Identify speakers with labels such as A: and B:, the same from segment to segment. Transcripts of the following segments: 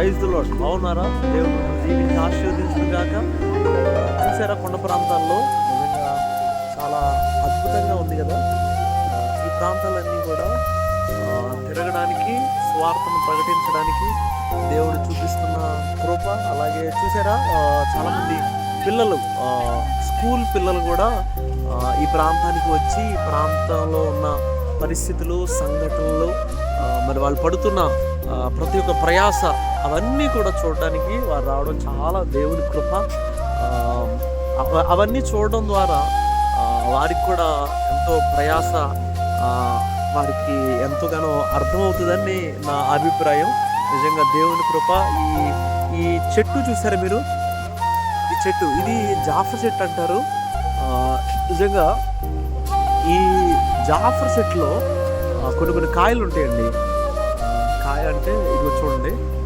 A: ప్రైజ్లో బాగున్నారా? దేవుడు జీవించి ఆశీర్వదించుగాక చూసారా కొండ ప్రాంతాల్లో? నిజంగా చాలా అద్భుతంగా ఉంది కదా? ఈ ప్రాంతాలన్నీ కూడా తిరగడానికి స్వార్థను ప్రకటించడానికి దేవుడు చూపిస్తున్న కృప. అలాగే చూసారా చాలామంది పిల్లలు స్కూల్ పిల్లలు కూడా ఈ ప్రాంతానికి వచ్చి ఈ ప్రాంతంలో ఉన్న పరిస్థితులు సంఘటనలు మరి వాళ్ళు పడుతున్న ప్రతి ఒక్క ప్రయాస అవన్నీ కూడా చూడడానికి వారు రావడం చాలా దేవుని కృప. అవ- అవన్నీ చూడడం ద్వారా వారికి కూడా ఎంతో ప్రయాస వారికి ఎంతగానో అర్థమవుతుందని నా అభిప్రాయం. నిజంగా దేవుని కృప. ఈ ఈ చెట్టు చూసారు మీరు? ఈ చెట్టు ఇది జాఫర్ చెట్టు అంటారు. నిజంగా ఈ జాఫర్ చెట్టులో కొన్ని కొన్ని కాయలు ఉంటాయండి. కాయ అంటే ఇదిగో చూడండి.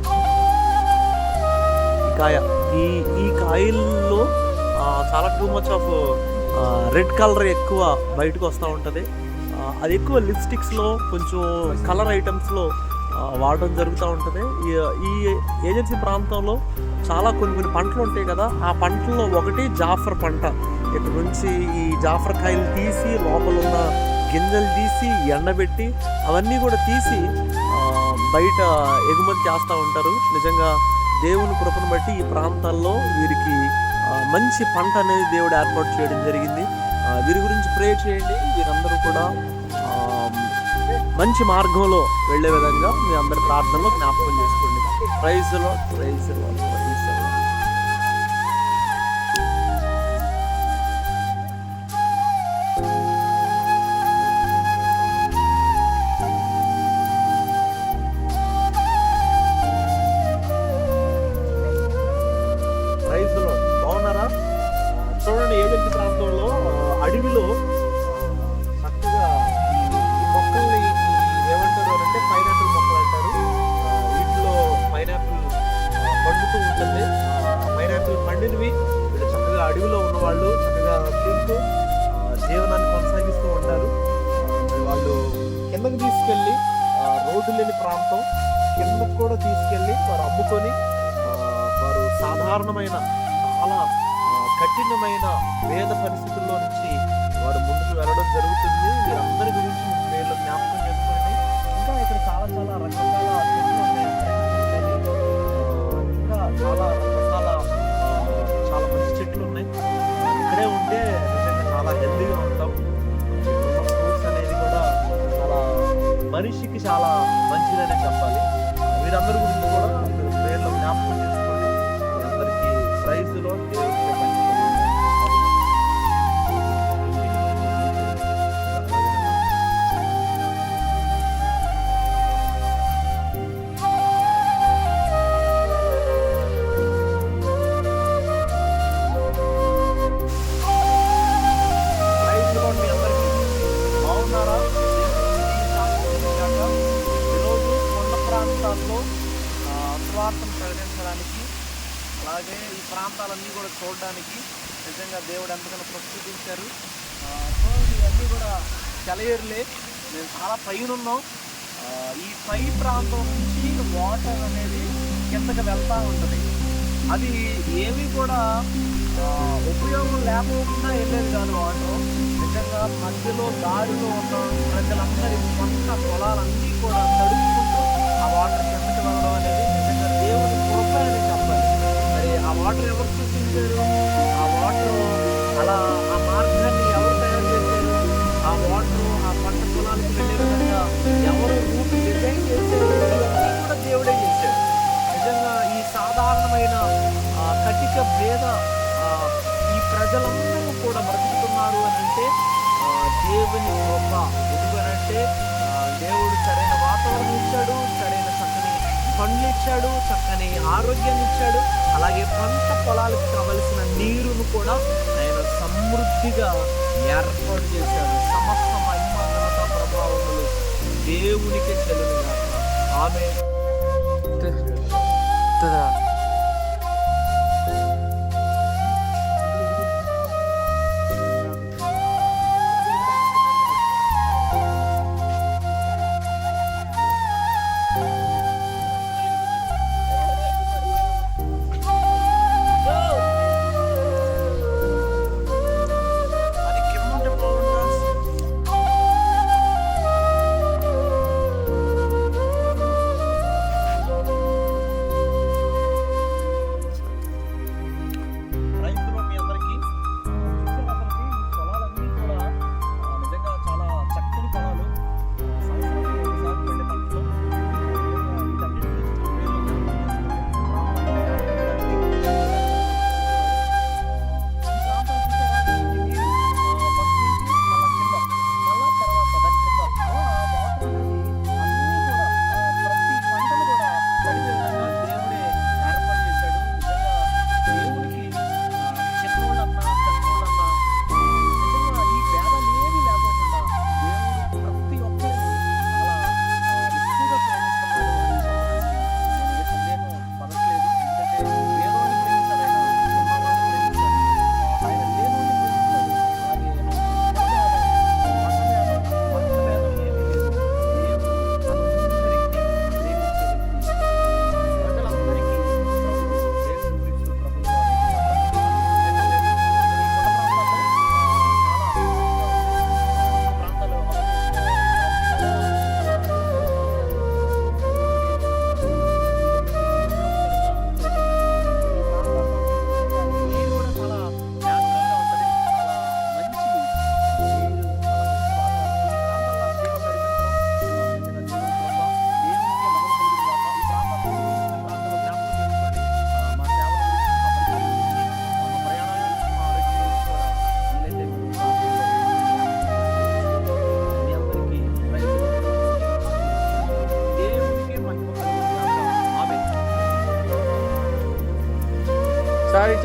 A: కాయ. ఈ ఈ కాయల్లో చాలా too much of red colour ఎక్కువ బయటకు వస్తూ ఉంటుంది. అది ఎక్కువ లిప్స్టిక్స్లో కొంచెం కలర్ ఐటమ్స్లో వాడడం జరుగుతూ ఉంటుంది. ఈ- ఈ ఏజెన్సీ ప్రాంతంలో చాలా కొన్ని కొన్ని పంటలు ఉంటాయి కదా ఆ పంటల్లో ఒకటి జాఫర్ పంట. ఇక్కడ నుంచి ఈ జాఫర్ కాయలు తీసి లోపల ఉన్న గింజలు తీసి ఎండబెట్టి అవన్నీ కూడా తీసి బయట ఎగుమతి చేస్తూ ఉంటారు. నిజంగా దేవుని కృపను బట్టి ఈ ప్రాంతాల్లో వీరికి మంచి పంట అనేది దేవుడు ఏర్పాటు చేయడం జరిగింది. వీరి గురించి ప్రే చేయండి. వీరందరూ కూడా మంచి మార్గంలో వెళ్ళే విధంగా మీ అందరి ప్రార్థనలో జ్ఞాపకం చేసుకోండి. ప్రైజ్లో ప్రైజ్లో కఠినమైన వేద పరిస్థితుల్లో నుంచి వారు ముందుకు వెళ్ళడం జరుగుతుంది. వీరందరి గురించి పేర్లు జ్ఞాపకం చేసుకోండి. ఇంకా ఇక్కడ చాలా చాలా రకరకాల ఇంకా చాలా రకరకాల చాలా మంచి చెట్లు ఉన్నాయి. ఇక్కడే ఉంటే చాలా హెల్దీగా ఉంటాం. ఫ్రూట్స్ అనేది కూడా చాలా మనిషికి చాలా మంచిదనే చెప్పాలి. వీరందరి గురించి కూడా పేర్లు జ్ఞాపకం చూడటానికి నిజంగా దేవుడు ఎంతగానో ప్రస్తుతించారు సో ఇవన్నీ కూడా సెలయేరులే మేము చాలా పైన ఉన్నాం ఈ పై ప్రాంతం నుంచి వాటర్ అనేది కిందకి వెళ్తూ ఉంటుంది. అది ఏమీ కూడా ఉపయోగం లేకుండా వెళ్ళేది కాదు వాటర్. నిజంగా మధ్యలో దారిలో ఉన్న ప్రజలందరి పంట పొలాలన్నీ కూడా తడుచుకుంటూ ఆ వాటర్ కిందకి వెళ్ళడం అనేది నిజంగా దేవుని కృప అని చెప్పాలి. మరి ఆ వాటర్ ఎవరు చేశారు. ఆ వాటర్ అలా ఆ మార్గాన్ని ఎవరు తయారు చేశారు? ఆ వాటర్ ఆ పంట పొలాలకు వెళ్ళే విధంగా ఎవరు రూట్ డిజైన్ చేశారు? ఇవన్నీ కూడా దేవుడే చేశాడు. నిజంగా ఈ సాధారణమైన ఆ, కటిక భేద ఈ ప్రజలందరూ కూడా బ్రతుకుతున్నారు అని అంటే దేవుని గొప్ప ఎందుకనంటే దేవుడు సరైన వాతావరణం ఇచ్చాడు సరైన పండ్లు ఇచ్చాడు చక్కని ఆరోగ్యాన్ని ఇచ్చాడు అలాగే పంట పొలాలకు కావలసిన నీరును కూడా ఆయన సమృద్ధిగా ఏర్పాటు చేశాడు. సమస్త మహిమ ఘనత ప్రభావములు దేవునికి చెల్లుగా ఆమె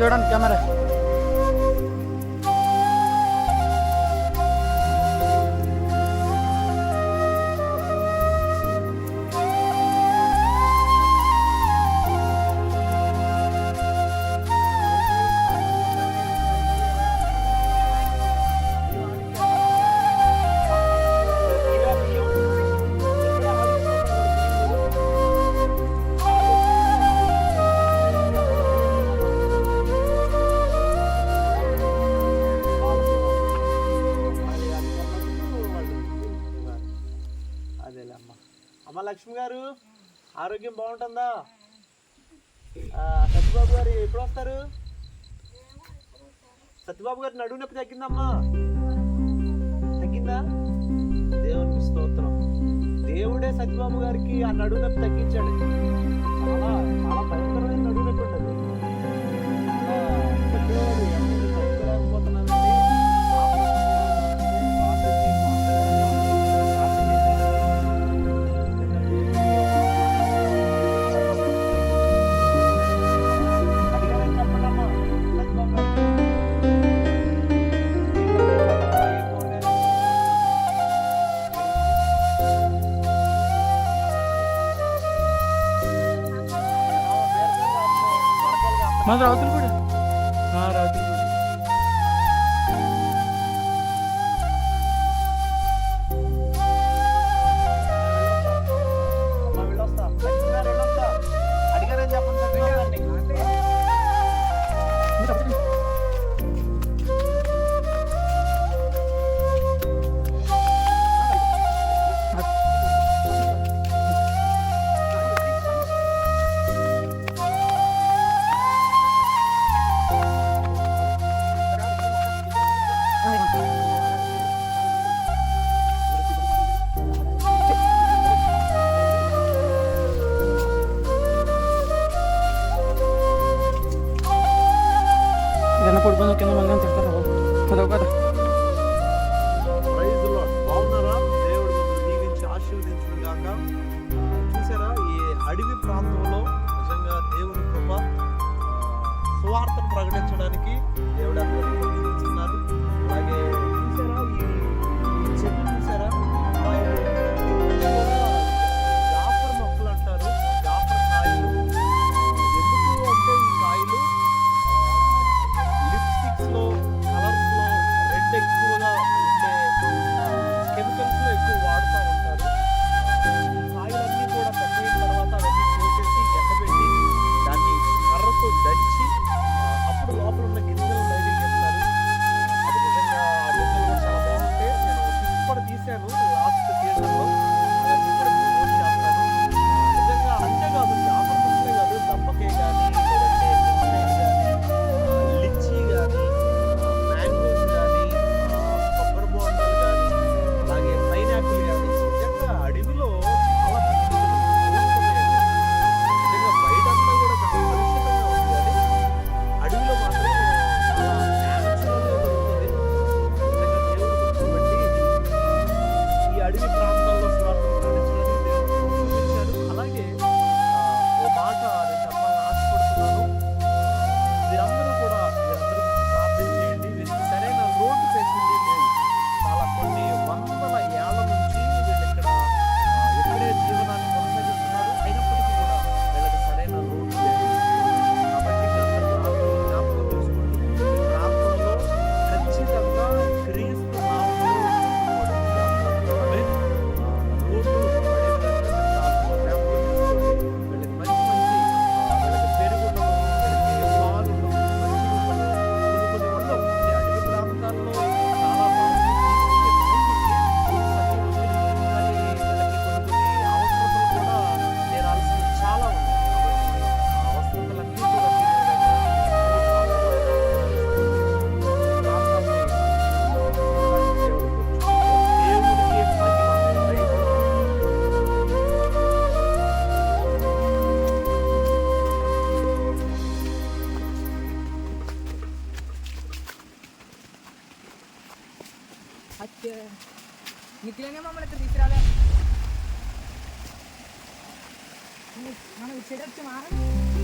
B: ಜೋಡನ್ ಕ್ಯಾಮರಾ. లక్ష్మి గారు ఆరోగ్యం బాగుంటుందా? సత్యబాబు గారు ఎప్పుడు వస్తారు? సత్యబాబు గారు నడువు నొప్పి తగ్గిందమ్మా. తగ్గిందా? దేవునికి స్తోత్రం. దేవుడే సత్యబాబు గారికి ఆ నడువు నొప్పి తగ్గించాడు. చాలా చాలా భయంకరమైన నడువు నొప్పి.
A: மதுராவத்தில்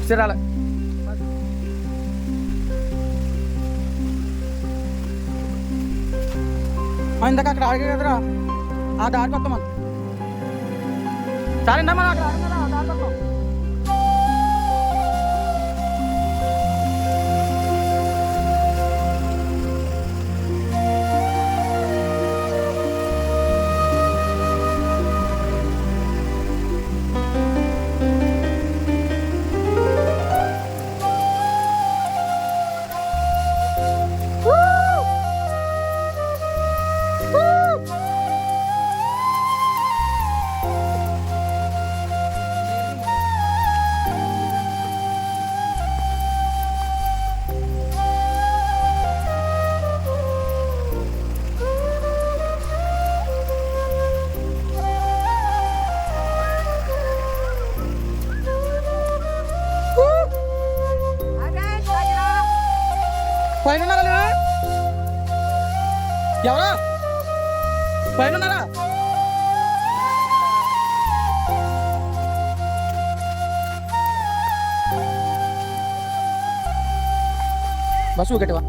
A: చీరాల ఇందాక అక్కడ అడిగే కదరా? ఆ దారి కొత్త మనం సరేనా అక్కడ పైన ఉన్నారా బస్సు గట్టివా